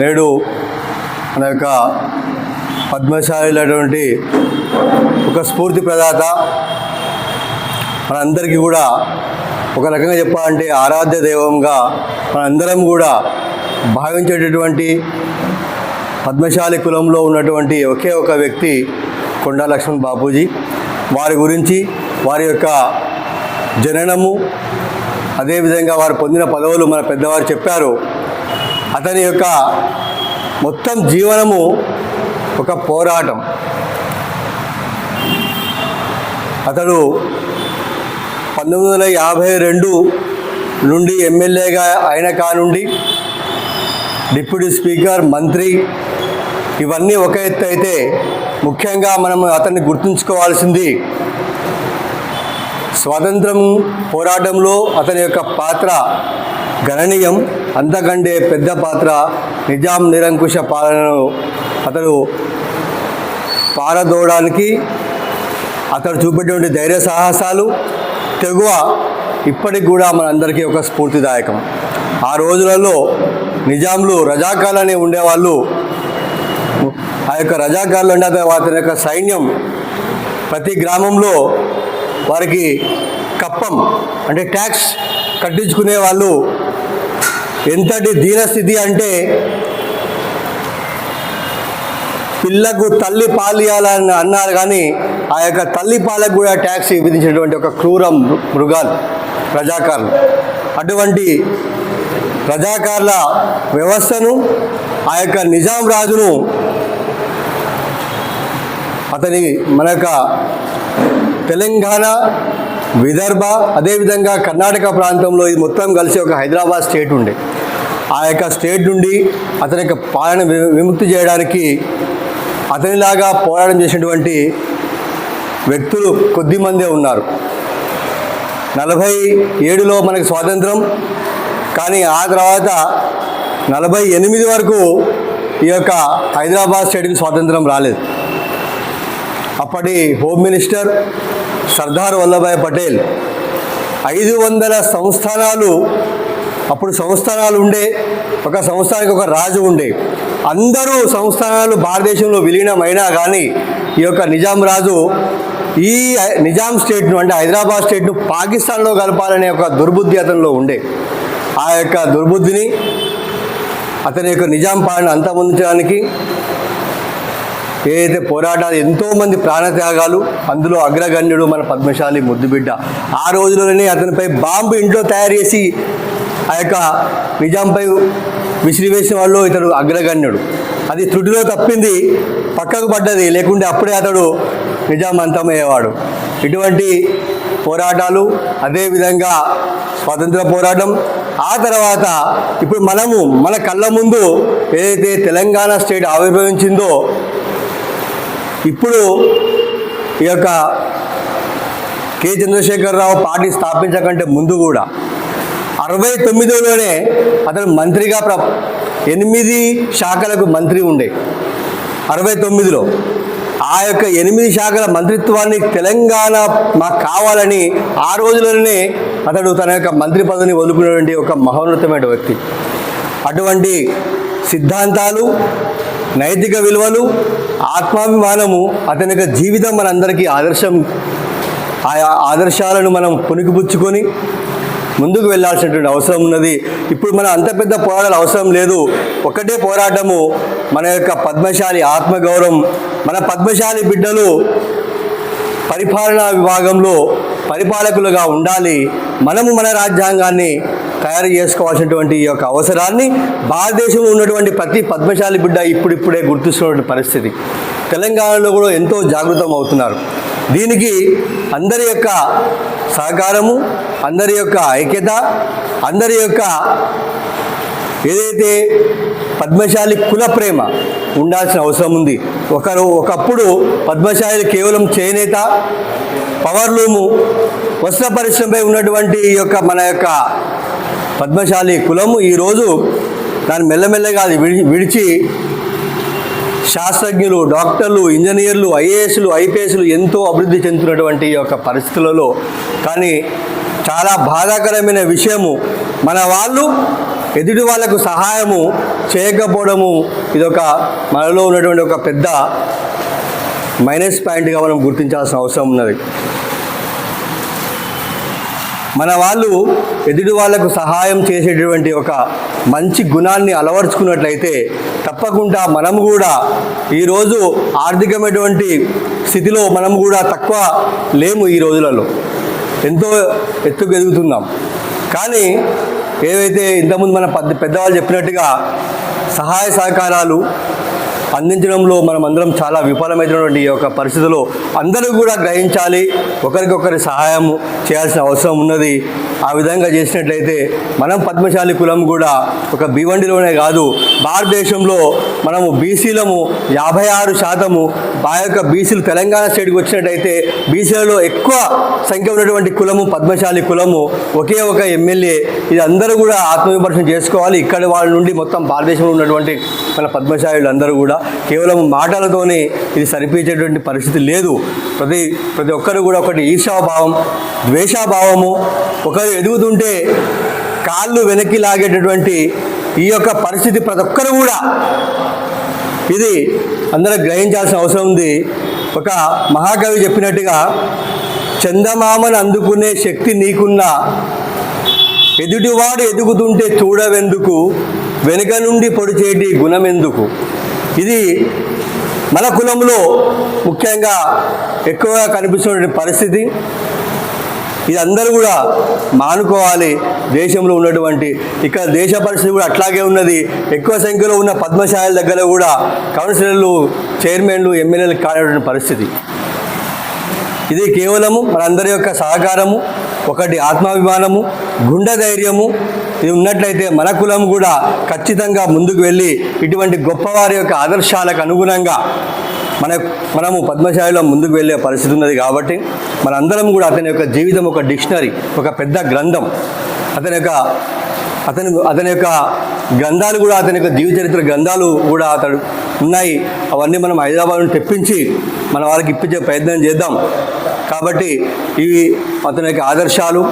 నేడు మన యొక్క పద్మశాలిటువంటి ఒక స్ఫూర్తి ప్రదాత మనందరికీ కూడా ఒక రకంగా చెప్పాలంటే ఆరాధ్య దైవంగా మనందరం కూడా భావించేటటువంటి పద్మశాలి కులంలో ఉన్నటువంటి ఒకే ఒక వ్యక్తి కొండా లక్ష్మణ్ బాపూజీ. వారి గురించి వారి యొక్క జననము అదేవిధంగా వారు పొందిన పదవులు మన పెద్దవారు చెప్పారు. అతని యొక్క మొత్తం జీవనము ఒక పోరాటం. అతడు పంతొమ్మిది వందల యాభై రెండు నుండి ఎమ్మెల్యేగా అయిన కానుండి డిప్యూటీ స్పీకర్ మంత్రి ఇవన్నీ ఒక ఎత్తు అయితే ముఖ్యంగా మనం అతన్ని గుర్తుంచుకోవాల్సింది స్వాతంత్రం పోరాటంలో అతని యొక్క పాత్ర గణనీయం. అంతకంటే పెద్ద పాత్ర నిజాం నిరంకుశ పాలనను అతడు పారదోడానికి అతడు చూపేటువంటి ధైర్య సాహసాలు తెగువ ఇప్పటికి కూడా మనందరికీ ఒక స్ఫూర్తిదాయకం. ఆ రోజులలో నిజాంలు రజాకాలనే ఉండేవాళ్ళు. ఆ యొక్క రజాకారులు అంటే వారి యొక్క సైన్యం. ప్రతి గ్రామంలో వారికి కప్పం అంటే ట్యాక్స్ కట్టించుకునే వాళ్ళు ఎంతటి దీనస్థితి అంటే పిల్లకు తల్లి పాలియాలని అన్నారు కానీ ఆ యొక్క తల్లి పాలకు కూడా ట్యాక్స్ విధించినటువంటి ఒక క్రూర మృగాలు ప్రజాకారులు అటువంటి ప్రజాకారుల వ్యవస్థను ఆ యొక్క నిజాం రాజును అతని మన యొక్క తెలంగాణ విదర్భ అదేవిధంగా కర్ణాటక ప్రాంతంలో ఇది మొత్తం కలిసి ఒక హైదరాబాద్ స్టేట్ ఉండే. ఆ యొక్క స్టేట్ నుండి అతని యొక్క పాలన విముక్తి చేయడానికి అతనిలాగా పోరాటం చేసినటువంటి వ్యక్తులు కొద్దిమందే ఉన్నారు. నలభై ఏడులో మనకి స్వాతంత్రం కానీ ఆ తర్వాత నలభై ఎనిమిది వరకు ఈ యొక్క హైదరాబాద్ స్టేట్కి స్వాతంత్రం రాలేదు. అప్పటి హోమ్ మినిస్టర్ సర్దార్ వల్లభాయ్ పటేల్. ఐదు వందల సంస్థానాలు అప్పుడు సంస్థానాలు ఉండే ఒక సంస్థానికి ఒక రాజు ఉండే. అందరూ సంస్థానాలు భారతదేశంలో విలీనమైనా కానీ ఈ యొక్క నిజాం రాజు ఈ నిజాం స్టేట్ను అంటే హైదరాబాద్ స్టేట్ను పాకిస్తాన్లో కలపాలనే ఒక దుర్బుద్ధి అతనిలో ఉండే. ఆ యొక్క దుర్బుద్ధిని అతని యొక్క నిజాం పాలన అంతమొందించడానికి ఏదైతే పోరాటాలు ఎంతోమంది ప్రాణత్యాగాలు అందులో అగ్రగణ్యుడు మన పద్మశాలి ముద్దుబిడ్డ. ఆ రోజులోనే అతనిపై బాంబు ఇంట్లో తయారు చేసి ఆ యొక్క నిజాంపై విసిరివేసిన వాళ్ళు ఇతడు అగ్రగణ్యుడు. అది త్రుటిలో తప్పింది పక్కకు పడ్డది లేకుంటే అప్పుడే అతడు నిజాం అంతమయ్యేవాడు ఇటువంటి పోరాటాలు అదేవిధంగా స్వాతంత్ర పోరాటం ఆ తర్వాత ఇప్పుడు మనము మన కళ్ళ ముందు ఏదైతే తెలంగాణ స్టేట్ ఆవిర్భవించిందో ఇప్పుడు ఈ యొక్క కె చంద్రశేఖరరావు పార్టీ స్థాపించకంటే ముందు కూడా అరవై తొమ్మిదిలోనే అతను మంత్రిగా ప్ర ఎనిమిది శాఖలకు మంత్రి ఉండే. అరవై తొమ్మిదిలో. ఆ యొక్క ఎనిమిది శాఖల మంత్రిత్వాన్ని తెలంగాణ మాకు కావాలని ఆ రోజుల్లోనే అతడు తన యొక్క మంత్రి పదవిని వదులుకున్నటువంటి ఒక మహోన్నతమైన వ్యక్తి. అటువంటి సిద్ధాంతాలు నైతిక విలువలు ఆత్మాభిమానము అతని యొక్క జీవితం మనందరికీ ఆదర్శం. ఆయా ఆదర్శాలను మనం పుణికిపుచ్చుకొని ముందుకు వెళ్ళాల్సినటువంటి అవసరం ఉన్నది. ఇప్పుడు మన అంత పెద్ద పోరాటాలు అవసరం లేదు. ఒకటే పోరాటము మన యొక్క పద్మశాలి ఆత్మగౌరవం. మన పద్మశాలి బిడ్డలు పరిపాలనా విభాగంలో పరిపాలకులుగా ఉండాలి. మనము మన రాజ్యాంగాన్ని తయారు చేసుకోవాల్సినటువంటి ఈ యొక్క అవసరాన్ని భారతదేశంలో ఉన్నటువంటి ప్రతి పద్మశాలి బిడ్డ ఇప్పుడిప్పుడే గుర్తిస్తున్నటువంటి పరిస్థితి. తెలంగాణలో కూడా ఎంతో జాగృతం అవుతున్నారు. దీనికి అందరి యొక్క సహకారము అందరి యొక్క ఐక్యత అందరి యొక్క ఏదైతే పద్మశాలి కుల ప్రేమ ఉండాల్సిన అవసరం ఉంది. ఒకరు ఒకప్పుడు పద్మశాలి కేవలం చేనేత పవర్లూము వస్త్ర పరిశ్రమపై ఉన్నటువంటి ఈ యొక్క మన యొక్క పద్మశాలి కులము ఈరోజు దాన్ని మెల్లమెల్లగా అది విడి విడిచి శాస్త్రజ్ఞులు డాక్టర్లు ఇంజనీర్లు ఐఏఎస్లు ఐపీఎస్లు ఎంతో అభివృద్ధి చెందుతున్నటువంటి యొక్క పరిస్థితులలో కానీ చాలా బాధాకరమైన విషయము. మన వాళ్ళు ఎదుటి వాళ్ళకు సహాయము చేయకపోవడము ఇదొక మనలో ఉన్నటువంటి ఒక పెద్ద మైనస్ పాయింట్గా మనం గుర్తించాల్సిన అవసరం ఉన్నది. మన వాళ్ళు ఎదుటి వాళ్ళకు సహాయం చేసేటటువంటి ఒక మంచి గుణాన్ని అలవర్చుకున్నట్లయితే తప్పకుండా మనం కూడా ఈరోజు ఆర్థికమైనటువంటి స్థితిలో మనం కూడా తక్కువ లేము ఈ రోజులలో. ఎంతో ఎత్తుకు ఎదుగుతున్నాం. కానీ ఏవైతే ఇంతకుముందు మన పెద్ద పెద్దవాళ్ళు చెప్పినట్టుగా సహాయ సహకారాలు అందించడంలో మనం అందరం చాలా విఫలమైనటువంటి ఈ యొక్క పరిస్థితిలో అందరూ కూడా గ్రహించాలి. ఒకరికొకరి సహాయం చేయాల్సిన అవసరం ఉన్నది. ఆ విధంగా చేసినట్లయితే మనం పద్మశాలి కులం కూడా ఒక బీవండిలోనే కాదు. భారతదేశంలో మనము బీసీలము యాభై ఆరు శాతము ఆ యొక్క బీసీలు తెలంగాణ స్టేట్కి వచ్చినట్టయితే బీసీలలో ఎక్కువ సంఖ్య ఉన్నటువంటి కులము పద్మశాలి కులము. ఒకే ఒక ఎమ్మెల్యే. ఇది అందరూ కూడా ఆత్మవిమర్శనం చేసుకోవాలి. ఇక్కడ వాళ్ళ నుండి మొత్తం భారతదేశంలో ఉన్నటువంటి మన పద్మశాలులు అందరూ కూడా. కేవలం మాటలతోనే ఇది సరిపించేటువంటి పరిస్థితి లేదు. ప్రతి ప్రతి ఒక్కరు కూడా ఒకటి ఈర్షాభావం ద్వేషాభావము ఒకరు ఎదుగుతుంటే కాళ్ళు వెనక్కి లాగేటటువంటి ఈ యొక్క పరిస్థితి ప్రతి ఒక్కరు కూడా ఇది అందరూ గ్రహించాల్సిన అవసరం ఉంది. ఒక మహాకవి చెప్పినట్టుగా చందమామను అందుకునే శక్తి నీకున్నా ఎదుటివాడు ఎదుగుతుంటే చూడవెందుకు వెనుక నుండి పొడిచేటి గుణమెందుకు? ఇది మన కులంలో ముఖ్యంగా ఎక్కువగా కనిపిస్తున్నటువంటి పరిస్థితి. ఇది అందరూ కూడా మానుకోవాలి. దేశంలో ఉన్నటువంటి ఇక్కడ దేశ పరిస్థితి కూడా అట్లాగే ఉన్నది. ఎక్కువ సంఖ్యలో ఉన్న పద్మశాల దగ్గర కూడా కౌన్సిలర్లు చైర్మన్లు ఎమ్మెల్యేలు కానటువంటి పరిస్థితి. ఇది కేవలము మనందరి యొక్క సహకారము ఒకటి ఆత్మాభిమానము గుండె ధైర్యము ఉన్నట్లయితే మన కులం కూడా ఖచ్చితంగా ముందుకు వెళ్ళి ఇటువంటి గొప్పవారి యొక్క ఆదర్శాలకు అనుగుణంగా మన మనము పద్మశాలిలో ముందుకు వెళ్ళే పరిస్థితి ఉన్నది కాబట్టి మనందరం కూడా అతని యొక్క జీవితం ఒక డిక్షనరీ ఒక పెద్ద గ్రంథం. అతని యొక్క అతని అతని యొక్క గ్రంథాలు కూడా అతని యొక్క జీవిత చరిత్ర గ్రంథాలు కూడా అతడు ఉన్నాయి. అవన్నీ మనం హైదరాబాద్ నుండి తెప్పించి మన వాళ్ళకి ఇప్పించే ప్రయత్నం చేద్దాం. కాబట్టి ఇవి అతని యొక్క ఆదర్శాలు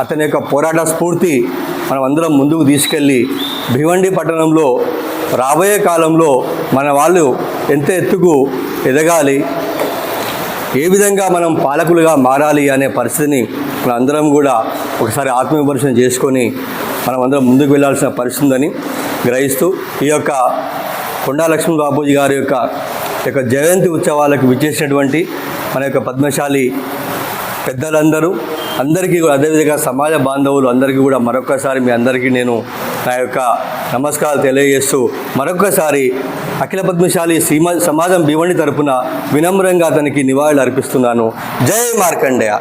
అతని యొక్క పోరాట స్ఫూర్తి మనం అందరం ముందుకు తీసుకెళ్ళి భివండి పట్టణంలో రాబోయే కాలంలో మన వాళ్ళు ఎంత ఎత్తుకు ఎదగాలి ఏ విధంగా మనం పాలకులుగా మారాలి అనే పరిస్థితిని మనందరం కూడా ఒకసారి ఆత్మవిమర్శన చేసుకొని మనం అందరం ముందుకు వెళ్ళాల్సిన పరిస్థితి ఉందని గ్రహిస్తూ ఈ యొక్క కొండా బాబూజీ గారి యొక్క యొక్క జయంతి ఉత్సవాలకు విచ్చేసినటువంటి మన యొక్క పద్మశాలి పెద్దలందరూ అందరికీ కూడా అదేవిధంగా సమాజ బాంధవులు అందరికీ కూడా మరొకసారి మీ అందరికీ నేను నా యొక్క నమస్కారాలు తెలియజేస్తూ మరొకసారి అఖిల పద్మశాలి సీమ సమాజం భీవణి తరపున వినమ్రంగా అతనికి నివాళులు అర్పిస్తున్నాను. జై మార్కండేయ.